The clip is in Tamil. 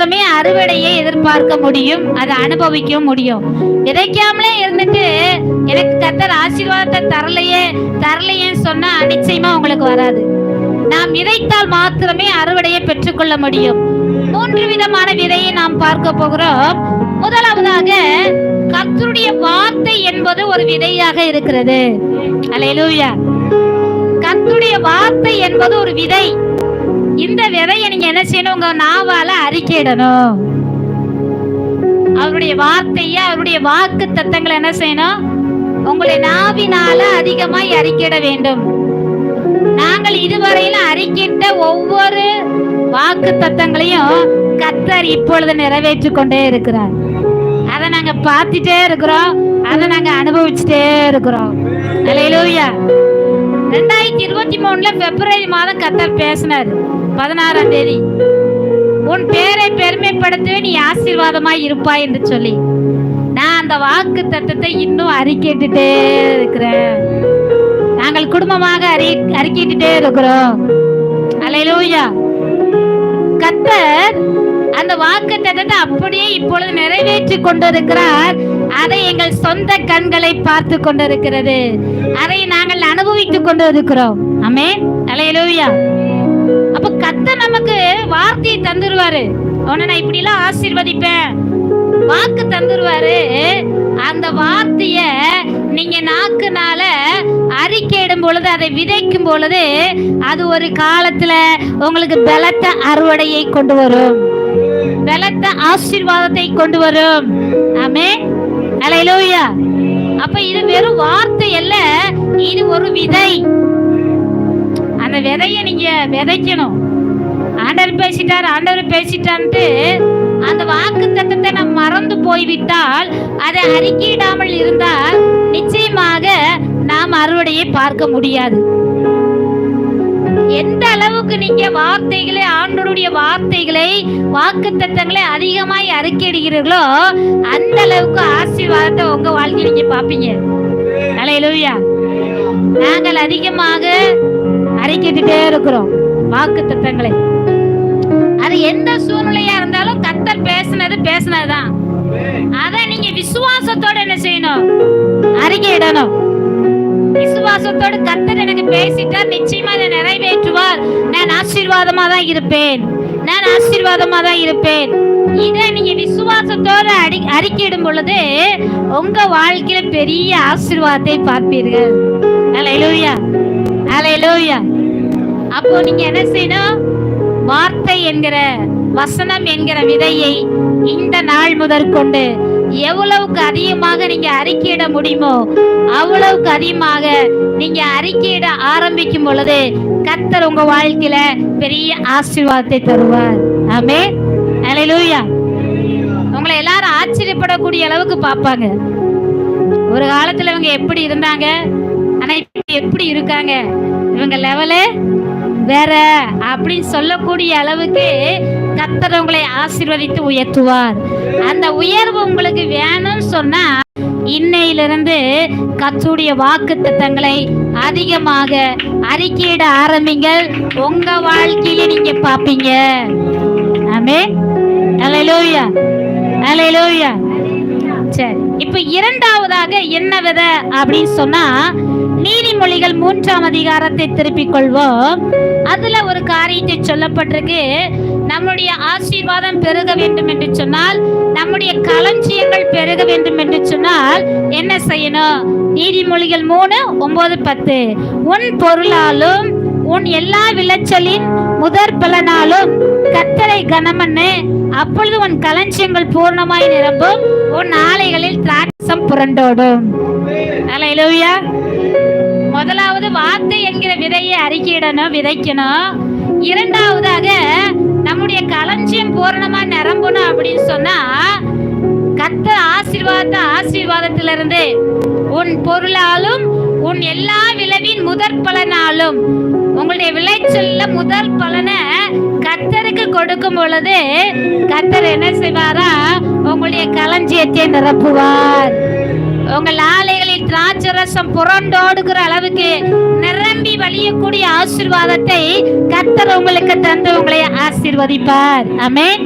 மாத்திரமே அறுவடையை எதிர்பார்க்க முடியும் அதை அனுபவிக்கவும் முடியும். விதைக்காமலே இருந்துட்டு எனக்கு கத்தர் ஆசீர்வாதத்தை தரலையே தரலையேன்னு சொன்னா நிச்சயமா உங்களுக்கு வராது. நாம் விதைத்தால் மாத்திரமே அறுவடையை பெற்றுக்கொள்ள முடியும். மூன்று விதமான விதையை நாம் பார்க்க போகிறோம். முதலாவதாக கத்தருடைய வார்த்தை என்பது ஒரு விதையாக இருக்கிறது. அலையலூயா கர்த்தருடைய வார்த்தை என்பது ஒரு விதை. இந்த விதையை நீங்க என்ன செய்யணும்? உங்க நாவால அறிக்கையிடணும் அவருடைய வார்த்தைய அவருடைய வாக்கு தத்தங்களை என்ன செய்யணும்? உங்களுடைய நாவினால அதிகமாய் அறிக்கையிட வேண்டும். நாங்கள் இதுவரையில அறிக்கிட்ட ஒவ்வொரு வாக்கு தத்தங்களையும் கத்தர் இப்பொழுது நிறைவேற்றி கொண்டே இருக்கிறார். அதை நாங்க பார்த்துட்டே இருக்கிறோம். அதை நாங்க அனுபவிச்சுட்டே இருக்கிறோம். அலையிலூயா ரெண்டாயிரத்தி இருபத்தி மூணுல பிப்ரவரி மாதம் கத்தர் பேசினார். பதினாறாம் தேதி உன் பேரை பெருமைப்படுத்தவே நீ ஆசீர்வாதமாய் இருப்பாய் என்று சொல்லி. நான் அந்த வாக்கு தத்தத்தை இன்னும் அறிக்கிட்டுட்டே இருக்கிறேன். நாங்கள் குடும்பமாக அறி அறிக்கிட்டுட்டே இருக்கிறோம். அலையிலூயா. கத்தர் அந்த வாக்கு தத்தத்தை அப்படியே இப்பொழுது நிறைவேற்றி கொண்டிருக்கிறார். அதை எங்கள் சொந்த கண்களை பார்த்து கொண்டிருக்கிறது. அதை நாங்கள் அனுபவித்துக் கொண்டு இருக்கிறோம் ஆமே அலையலூயா அப்ப கத்த நமக்கு வார்த்தையை தந்துருவாரு. உன்னை நான் இப்படி எல்லாம் ஆசீர்வதிப்பேன். வாக்கு தந்துருவாரு. அந்த வார்த்தைய நீங்க நாக்குனால அறிக்கையிடும் பொழுது அதை விதைக்கும் பொழுது அது ஒரு காலத்துல உங்களுக்கு பலத்த அறுவடையை கொண்டு வரும். பலத்த ஆசீர்வாதத்தை கொண்டு வரும். ஆமே அலையிலூயா. அப்ப இது வெறும் வார்த்தை அல்ல இது ஒரு விதை. அந்த விதைய நீங்க விதைக்கணும். ஆண்டவர் பேசிட்டார் ஆண்டவர் பேசிட்டான்ட்டு அந்த வாக்கு தத்தத்தை நாம் மறந்து போய்விட்டால் அதை அறிக்கையிடாமல் இருந்தால் நிச்சயமாக நாம் அறுவடையை பார்க்க முடியாது. எந்த அளவுக்கு நீங்க வார்த்தைகளை ஆண்டோருடைய வார்த்தைகளை வாக்கு தத்தங்களை அதிகமாய் அறிக்கையிடுகிறீர்களோ அந்த அளவுக்கு ஆசீர்வாதத்தை உங்க வாழ்க்கையில் நீங்க பாப்பீங்க அலையிலுயா. நாங்கள் அதிகமாக அறிக்கிட்டே இருக்கிறோம் வாக்கு தத்தங்களை அது எந்த சூழ்நிலையா இருந்தாலும் கத்தர் பேசுனது பேசினதுதான். அத நீங்க விசுவாசத்தோட என்ன செய்யணும்? அறிக்கையிடணும் விசுவாசத்தோடு கத்தர் எனக்கு பேசிட்டார். நிச்சயமா அதை நிறைவேற்றுவார் நான் ஆசீர்வாதமா தான் இருப்பேன். நான் ஆசீர்வாதமா தான் இருப்பேன். இதை நீங்க விசுவாசத்தோட அடி அறிக்கையிடும் பொழுது உங்க வாழ்க்கையில பெரிய ஆசீர்வாதத்தை பார்ப்பீர்கள். அலையிலூயா அலையிலூயா அப்போ நீங்க என்ன செய்யணும்? வார்த்தை என்கிற வசனம் என்கிற விதையை இந்த நாள் முதற்கொண்டு எவ்வளவுக்கு அதிகமாக நீங்க அறிக்கையிட முடியுமோ அவ்வளவுக்கு அதிகமாக நீங்க அறிக்கையிட ஆரம்பிக்கும் பொழுது கத்தர் உங்க வாழ்க்கையில பெரிய ஆசீர்வாதத்தை தருவார். ஆமே அலையிலூயா உங்களை எல்லாரும் ஆச்சரியப்படக்கூடிய அளவுக்கு பார்ப்பாங்க. ஒரு காலத்துல இவங்க எப்படி இருந்தாங்க? ஆனா இப்ப எப்படி இருக்காங்க? இவங்க லெவலு வேற அப்படின்னு சொல்லக்கூடிய அளவுக்கு கத்தர் உங்களை ஆசீர்வதித்து உயர்த்துவார். அந்த உயர்வு உங்களுக்கு வேணும்னு சொன்னா இன்னையிலிருந்து கத்துடைய வாக்கு திட்டங்களை அதிகமாக அறிக்கையிட ஆரம்பிங்கள். உங்க வாழ்க்கையில நீங்க பாப்பீங்க ஆமே அலையிலோயா அலையிலோயா சரி. இப்ப இரண்டாவதாக என்ன வித அப்படின்னு சொன்னா நீதிமொழிகள் மூன்றாம் அதிகாரத்தை திருப்பிக் கொள்வோம். அதுல ஒரு காரியத்தை சொல்லப்பட்டிருக்கு. நம்முடைய ஆசீர்வாதம் பெருக வேண்டும் என்று சொன்னால் நம்முடைய களஞ்சியங்கள் பெருக வேண்டும் என்று சொன்னால் என்ன செய்யணும்? நீதிமொழிகள் மூணு ஒன்பது பத்து. உன் பொருளாலும் உன் எல்லா விளைச்சலின் முதற் பலனாலும் கத்தரை கனமண்ணு அப்பொழுது உன் களஞ்சியங்கள் பூர்ணமாய் நிரம்பும் உன் ஆலைகளில் திராட்சம் புரண்டோடும். அலையிலோயா முதலாவது வார்த்தை என்கிற விதையை அறிக்கையிடணும் விதைக்கணும். இரண்டாவதாக நம்முடைய களஞ்சியம் பூரணமா நிரம்பணும் அப்படின்னு சொன்னா கத்த ஆசீர்வாத ஆசீர்வாதத்திலிருந்து உன் பொருளாலும் உன் எல்லா விளைவின் முதற் பலனாலும் உங்களுடைய விளைச்சல்ல முதல் பலனை கத்தருக்கு கொடுக்கும் பொழுது கத்தர் என்ன செய்வாரா? உங்களுடைய களஞ்சியத்தை நிரப்புவார். உங்கள் ஆலைகளில் திராட்சை ரசம் புரண்டோடுகிற அளவுக்கு நிரம்பி வழியக்கூடிய ஆசீர்வாதத்தை கத்தர் உங்களுக்கு தந்து உங்களை ஆசிர்வதிப்பார். அமேன்